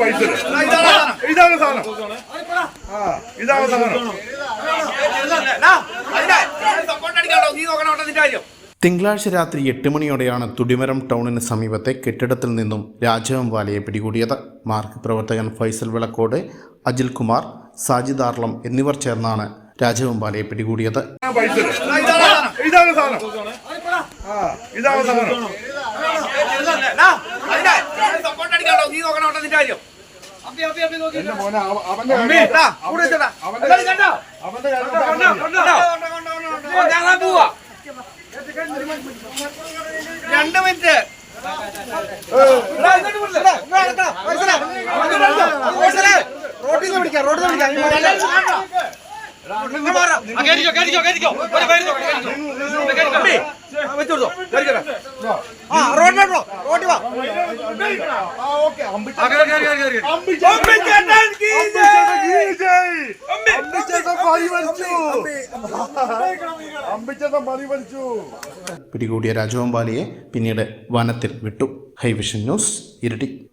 പൈസ ഇതാണ് സാധനം. ആ ഇതാണ് സാധനം. തിങ്കളാഴ്ച രാത്രി എട്ട് മണിയോടെയാണ് തുടിമരം ടൗണിന് സമീപത്തെ കെട്ടിടത്തിൽ നിന്നും രാജവം വാലയെ പിടികൂടിയത്. മാർക്ക് പ്രവർത്തകൻ ഫൈസൽ വിളക്കോട് അജിൽ കുമാർ സാജിദ് ആർളം എന്നിവർ ചേർന്നാണ് രാജവം വാലയെ പിടികൂടിയത്. ഇതാണ് സാധനം. ഇതാണ് സാധനം. കാര്യം- രണ്ട് മിനിറ്റ്. റോട്ടിൽ നിന്ന് പിടിക്കാം റോട്ടിൽ നിന്ന് പിടിക്കാം. കേറിക്കോ കേറിക്കോ കേറിക്കോ. വെച്ചോട്ടോ ആ റോഡിലോട്ടോ. റോട്ടിൽ വാ. പിടികൂടിയ രാജവമ്പാലിയെ പിന്നീട് വനത്തിൽ വിട്ടു. ഹൈവിഷൻ ന്യൂസ് ഇരട്ടി.